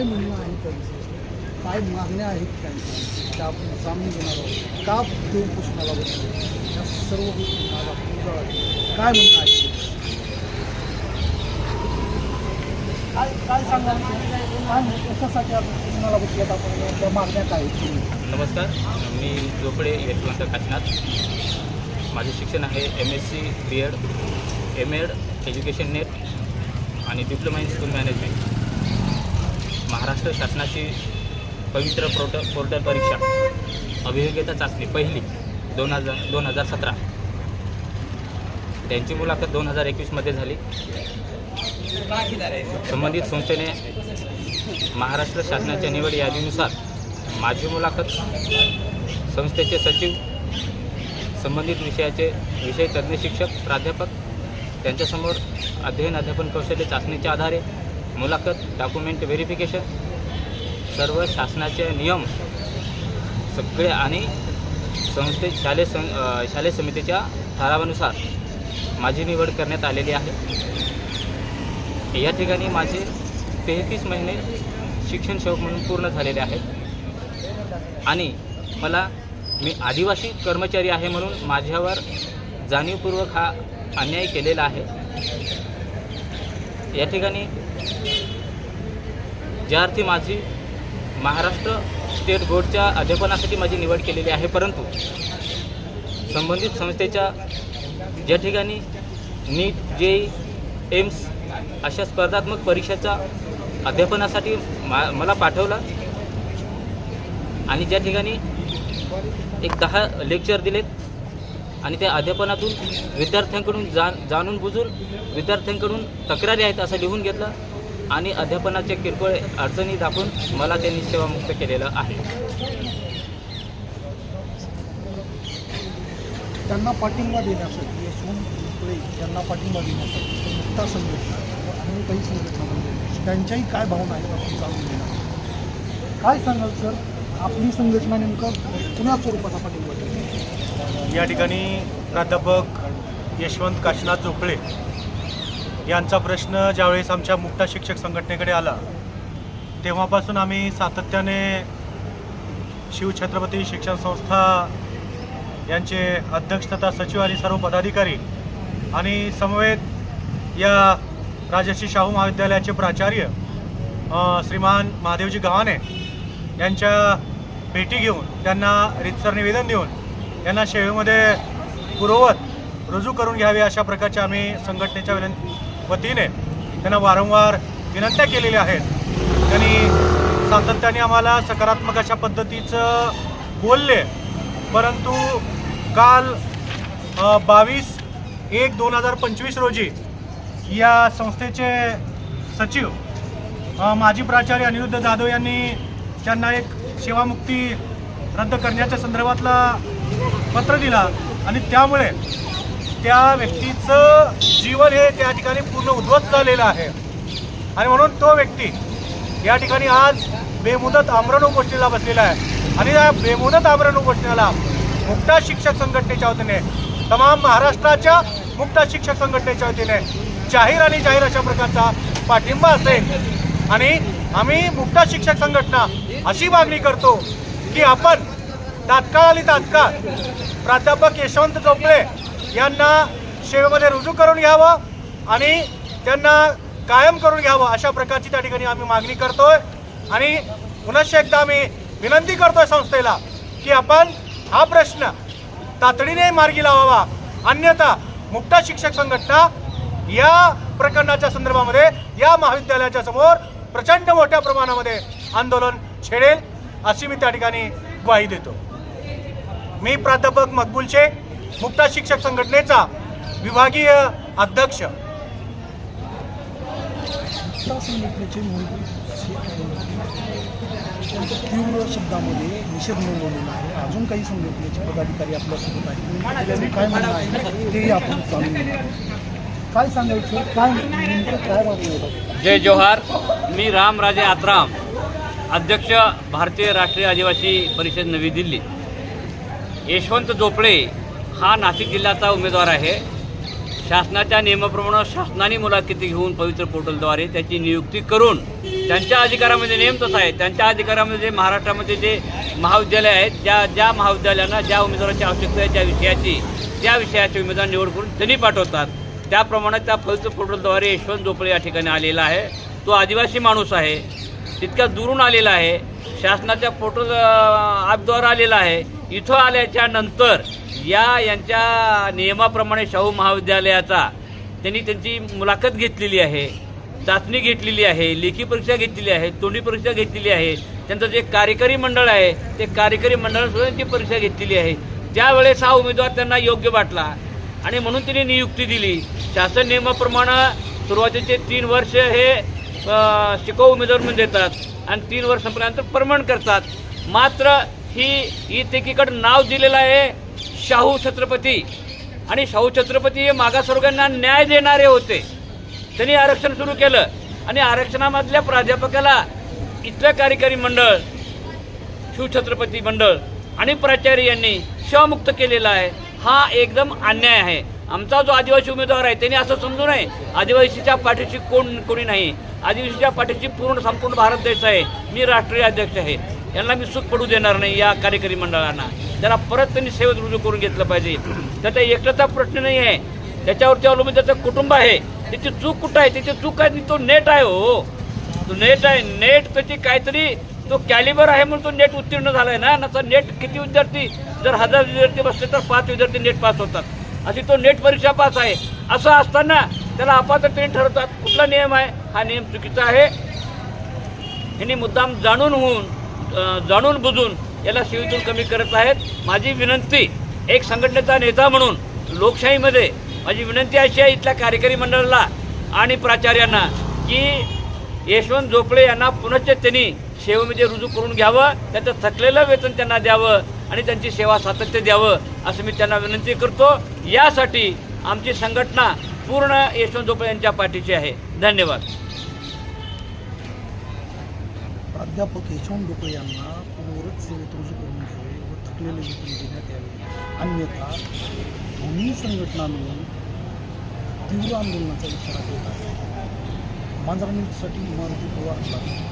काय म्हणणं आहे त्यांचं? काय मागण्या आहेत त्यांच्या? त्या आपण जाणून घेणार आहोत. का देव पुष्णाला या सर्व गोष्टी आज आपण काय म्हणणं आहे? काय काय सांगाल? काय कशासाठी आपण पुष्णाला बसल्यात आपण त्या मागण्या काय आहेत? नमस्कार. मी झोपडे यशवंत काशनाथ. माझे शिक्षण आहे M S C B Ed M Ed education NET आणि diploma in school management Maharashtra शासनाची पवित्र पोर्ट पोर्टल परीक्षा. अभियोग्यता चाचणी पहिली दोन हजार दोन हजार सतरा. त्यांची मुलाखत दोन हजार एकवीसमध्ये झाली. संबंधित संस्थेने महाराष्ट्र शासनाच्या निवड यादीनुसार माझी मुलाखत संस्थेचे सचिव संबंधित विषयाचे विषय तज्ज्ञ शिक्षक प्राध्यापक त्यांच्यासमोर अध्ययन अध्यापन कौशल्य चाचणीच्या आधारे मुलाखत डॉक्युमेंट व्हेरिफिकेशन सर्व शासनाचे नियम सगळे आणि संस्थे शालेय सं शालेय समितीच्या ठरावानुसार माझी निवड करण्यात आलेली आहे. या ठिकाणी माझे तेहतीस महिने शिक्षण सेवक म्हणून पूर्ण झालेले आहेत. आणि मला मी आदिवासी कर्मचारी आहे म्हणून माझ्यावर जाणीवपूर्वक हा अन्याय केलेला आहे. या ठिकाणी ज्या अर्थी माझी महाराष्ट्र स्टेट बोर्डच्या अध्यापनासाठी माझी निवड केलेली आहे परंतु संबंधित संस्थेच्या ज्या ठिकाणी नीट जे एम्स अशा स्पर्धात्मक परीक्षेचा अध्यापनासाठी मा मला पाठवलं आणि ज्या ठिकाणी एक दहा लेक्चर दिलेत आणि त्या अध्यापनातून विद्यार्थ्यांकडून जाण जाणून बुजून विद्यार्थ्यांकडून तक्रारी आहेत असं लिहून घेतलं आणि अध्यापनाच्या किरकोळ अडचणी दाखवून मला त्यांनी सेवामुक्त केलेलं आहे. त्यांना पाठिंबा देण्यासाठी यशवंत पिंपळे त्यांना पाठिंबा देण्यासाठी मुक्ता संघटना आणि काही संघटना म्हणजे त्यांच्याही काय भावना आहेत आपण जाणून घेणार काय सांगाल सर? आपली संघटना नेमकं कुणा स्वरूपाचा पाठिंबा या ठिकाणी प्राध्यापक यशवंत काशीनाथ चोपळे यांचा प्रश्न ज्यावेळेस आमच्या मुक्ता शिक्षक संघटनेकडे आला तेव्हापासून आम्ही सातत्याने शिवछत्रपती शिक्षण संस्था यांचे अध्यक्ष तथा सचिव आणि सर्व पदाधिकारी आणि समवेत या राजर्षी शाहू महाविद्यालयाचे प्राचार्य श्रीमान महादेवजी गव्हाणे यांच्या भेटी घेऊन त्यांना रितसर निवेदन देऊन यांना सेवेमध्ये पुरवत रुजू करून घ्यावी अशा प्रकारच्या आम्ही संघटनेच्या विनं वतीने त्यांना वारंवार विनंत्या केलेल्या आहेत. त्यांनी सातत्याने आम्हाला सकारात्मक अशा पद्धतीचं बोलले. परंतु काल बावीस एक दोन हजार पंचवीस रोजी या संस्थेचे सचिव माजी प्राचार्य अनिरुद्ध जाधव यांनी त्यांना एक सेवामुक्ती रद्द करण्याच्या संदर्भातला पत्र दिला आणि त्यामुळे त्या व्यक्तीचं जीवन हे त्या ठिकाणी पूर्ण उद्ध्वस्त झालेलं आहे. आणि म्हणून तो व्यक्ती या ठिकाणी आज बेमुदत आमरण उपोषणीला बसलेला आहे. आणि या बेमुदत आमरण उपोषणाला मुक्ता शिक्षक संघटनेच्या वतीने तमाम महाराष्ट्राच्या मुक्ता शिक्षक संघटनेच्या वतीने जाहीर आणि जाहीर अशा प्रकारचा पाठिंबा असेल. आणि आम्ही मुक्ता शिक्षक संघटना अशी मागणी करतो की आपण तात्काळ आणि तात्काळ. प्राध्यापक यशवंत चोपडे यांना सेवेमध्ये रुजू करून घ्यावं आणि त्यांना कायम करून घ्यावं अशा प्रकारची त्या ठिकाणी आम्ही मागणी करतोय. आणि पुनश्च एकदा आम्ही विनंती करतोय संस्थेला की आपण हा प्रश्न तातडीने मार्गी लावावा. अन्यथा मुक्ता शिक्षक संघटना या प्रकरणाच्या संदर्भामध्ये या महाविद्यालयाच्या समोर प्रचंड मोठ्या प्रमाणामध्ये आंदोलन छेडेल अशी मी त्या ठिकाणी ग्वाही देतो. मी प्राध्यापक मकबूल शेख मुक्ता शिक्षक संघटनेचा विभागीय अध्यक्ष. तीव्र शब्दामध्ये निषेध नोंदवलेला आहे. अजून काही संघटनेचे पदाधिकारी आपल्यासोबत आहेत. काय म्हणणं आहे तेही आपण. काय सांगायचं? काय काय जय जोहार. मी रामराजे आत्राम अध्यक्ष भारतीय राष्ट्रीय आदिवासी परिषद नवी दिल्ली. यशवंत जोपळे हा नाशिक जिल्ह्याचा उमेदवार आहे. शासनाच्या नियमाप्रमाणे शासनाने मुलाखती घेऊन पवित्र पोर्टलद्वारे त्याची नियुक्ती करून त्यांच्या अधिकारामध्ये नेम तसा आहे. त्यांच्या अधिकारामध्ये जे महाराष्ट्रामध्ये जे महाविद्यालय आहेत ज्या ज्या महाविद्यालयांना ज्या उमेदवाराची आवश्यकता आहे ज्या विषयाची त्या विषयाचे उमेदवार निवड करून त्यांनी पाठवतात. त्याप्रमाणे त्या पवित्र पोर्टलद्वारे यशवंत जोपळे या ठिकाणी आलेला आहे. तो आदिवासी माणूस आहे. तितक्या दुरून आलेला आहे. शासनाच्या पोर्टल ॲपद्वारा आलेला आहे. इथं आल्याच्यानंतर या यांच्या नियमाप्रमाणे शाहू महाविद्यालयाचा त्यांनी त्यांची मुलाखत घेतलेली आहे चाचणी घेतलेली आहे लेखी परीक्षा घेतलेली आहे तोंडी परीक्षा घेतलेली आहे त्यांचं जे कार्यकारी मंडळ आहे ते कार्यकारी मंडळासुद्धा त्यांची परीक्षा घेतलेली आहे. त्यावेळेस हा उमेदवार त्यांना योग्य वाटला आणि म्हणून त्यांनी नियुक्ती दिली. शासन नियमाप्रमाणे सुरुवातीचे तीन वर्ष हे शिकाऊ उमेदवार म्हणून देतात आणि तीन वर्ष संपल्यानंतर परमनंट करतात. मात्र ही एकीकडं नाव दिलेलं आहे शाहू छत्रपती. आणि शाहू छत्रपती हे मागासवर्गांना न्याय देणारे होते. त्यांनी आरक्षण सुरू केलं. आणि आरक्षणामधल्या प्राध्यापकाला इथलं कार्यकारी मंडळ शिवछत्रपती मंडळ आणि प्राचार्य यांनी शवमुक्त केलेला आहे. हा एकदम अन्याय आहे. आमचा जो आदिवासी उमेदवार आहे त्यांनी असं समजू नये. आदिवासीच्या पाठीशी कोण कोणी नाही. आदिवासीच्या पाठीशी पूर्ण संपूर्ण भारत देश आहे. मी राष्ट्रीय अध्यक्ष आहे. यांना मी सुख पडू देणार नाही या कार्यकारी मंडळांना. त्याला परत त्यांनी सेवेत रुजू करून घेतलं पाहिजे. त्याचा एकट्याचा प्रश्न नाही आहे. त्याच्यावरती अवलंबून त्याचं कुटुंब आहे. त्याची चूक कुठं आहे? त्याची चूक आहे तो नेट आहे हो. तो नेट आहे. नेट त्याची काहीतरी तो कॅलिबर आहे म्हणून तो नेट उत्तीर्ण झालाय ना. नंतर नेट किती विद्यार्थी? जर हजार विद्यार्थी बसले तर पाच विद्यार्थी नेट पास होतात. अशी तो नेट परीक्षा पास आहे. असं असताना त्याला अपात्रतेने ठरवतात कुठला नियम आहे? हा नियम चुकीचा आहे. यांनी मुद्दाम जाणून होऊन जाणून बुजून याला शिवीतून कमी करत आहेत. माझी विनंती एक संघटनेचा नेता म्हणून लोकशाहीमध्ये माझी विनंती अशी आहे इथल्या कार्यकारी मंडळाला आणि प्राचार्यांना की यशवंत झोपळे यांना पुनश्च त्यांनी सेवेमध्ये म्हणजे रुजू करून घ्यावं त्याचं थकलेलं वेतन त्यांना द्यावं आणि त्यांची सेवा सातत्य द्यावं असं मी त्यांना विनंती करतो. यासाठी आमची संघटना पूर्ण यशवंत झोपळे यांच्या पाठीची आहे. धन्यवाद. प्राध्यापक यशवंत डोकळे यांना पूर्वरच सेवेत रुजू करून घ्यावे व थकलेले वेतन देण्यात यावे. अन्यथा दोन्ही संघटना मिळून तीव्र आंदोलनाचा इशारा देत आहे मांजरा मारुती पवार लागतो